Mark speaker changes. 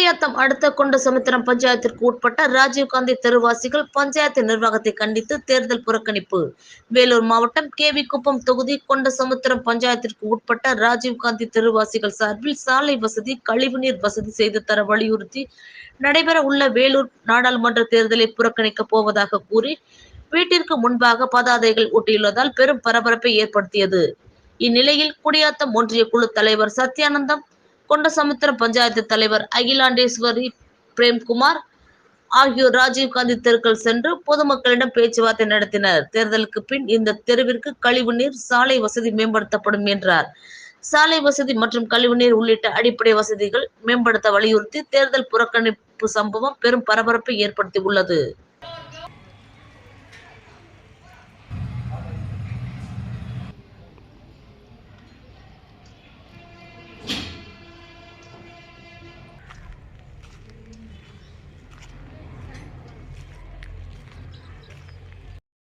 Speaker 1: குடியாத்தம் அடுத்த கொண்ட சமுத்திரம் பஞ்சாயத்திற்கு உட்பட்ட ராஜீவ்காந்தி தெருவாசிகள் பஞ்சாயத்து நிர்வாகத்தை கண்டித்து தேர்தல் புறக்கணிப்பு. வேலூர் மாவட்டம் கேவி குப்பம் தொகுதி கொண்ட சமுத்திரம் பஞ்சாயத்திற்கு உட்பட்ட ராஜீவ்காந்தி தெருவாசிகள் சார்பில் சாலை வசதி கழிவுநீர் வசதி செய்து தர வலியுறுத்தி நடைபெற உள்ள வேலூர் நாடாளுமன்ற தேர்தலை புறக்கணிக்கப் போவதாக கூறி வீட்டிற்கு முன்பாக பதாதைகள் ஒட்டியுள்ளதால் பெரும் பரபரப்பை ஏற்படுத்தியது. இந்நிலையில் குடியாத்தம் ஒன்றிய குழு தலைவர் சத்யானந்தம் கொண்டசமுத்திரம் பஞ்சாயத்து தலைவர் அகிலாண்டேஸ்வரி பிரேம்குமார் ஆகியோர் ராஜீவ்காந்தி தெருக்கள் சென்று பொதுமக்களிடம் பேச்சுவார்த்தை நடத்தினர். தேர்தலுக்கு பின் இந்த தெருவிற்கு கழிவுநீர் சாலை வசதி மேம்படுத்தப்படும் என்றார். சாலை வசதி மற்றும் கழிவுநீர் உள்ளிட்ட அடிப்படை வசதிகள் மேம்படுத்த வலியுறுத்தி தேர்தல் புறக்கணிப்பு சம்பவம் பெரும் பரபரப்பை ஏற்படுத்தி உள்ளது